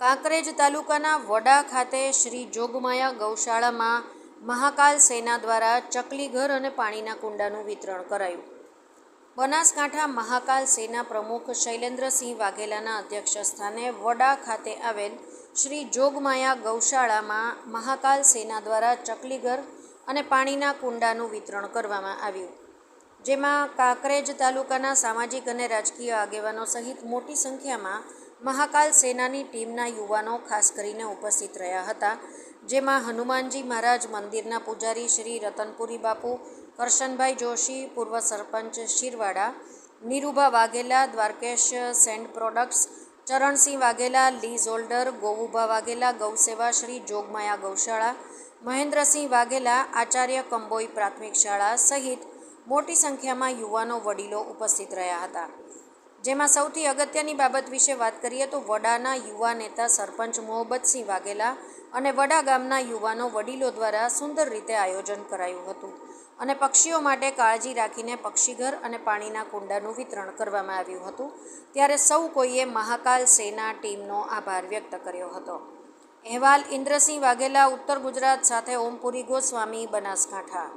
કાંકરેજ તાલુકાના વડા ખાતે શ્રી જોગમાયા ગૌશાળામાં મહાકાલ સેના દ્વારા ચકલી ઘર અને પાણીના કુંડાનું વિતરણ કરાયું. બનાસકાંઠા મહાકાલ સેના પ્રમુખ શૈલેન્દ્રસિંહ વાઘેલાના અધ્યક્ષસ્થાને વડા ખાતે આવેલ શ્રી જોગમાયા ગૌશાળામાં મહાકાલ સેના દ્વારા ચકલી ઘર અને પાણીના કુંડાનું વિતરણ કરવામાં આવ્યું. જેમાં કાંકરેજ તાલુકાના સામાજિક અને રાજકીય આગેવાનો સહિત મોટી સંખ્યામાં મહાકાલ સેનાની ટીમના યુવાનો ખાસ કરીને ઉપસ્થિત રહ્યા હતા, જેમાં હનુમાનજી મહારાજ મંદિરના પૂજારી શ્રી રતનપુરી બાપુ, કરશનભાઈ જોશી, પૂર્વ sarpanch Shirwada, Nirubha Vaghela, Dwarkesh sand products, Charansinh Vaghela lease holder Govubha Vaghela, Gauseva Shri Jogmaya Gaushala, Mahendrasinh Vaghela, Acharya Kamboi પ્રાથમિક શાળા સહિત મોટી સંખ્યામાં યુવાનો વડીલો ઉપસ્થિત રહ્યા હતા. જેમાં સૌથી અગત્યની બાબત વિશે વાત કરીએ તો વડાના યુવા નેતા સરપંચ મોહબ્બતસિંહ વાઘેલા અને વડા ગામના યુવાનો વડીલો દ્વારા સુંદર રીતે આયોજન કરાયું હતું. અને પક્ષીઓ માટે કાળજી રાખીને પક્ષીઘર અને પાણીના કુંડાનું વિતરણ કરવામાં આવ્યું હતું. ત્યારે સૌ કોઈએ મહાકાલ સેના ટીમનો આભાર વ્યક્ત કર્યો હતો. અહેવાલ ઇન્દ્રસિંહ વાઘેલા, ઉત્તર ગુજરાત સાથે ઓમપુરી ગોસ્વામી, બનાસકાંઠા.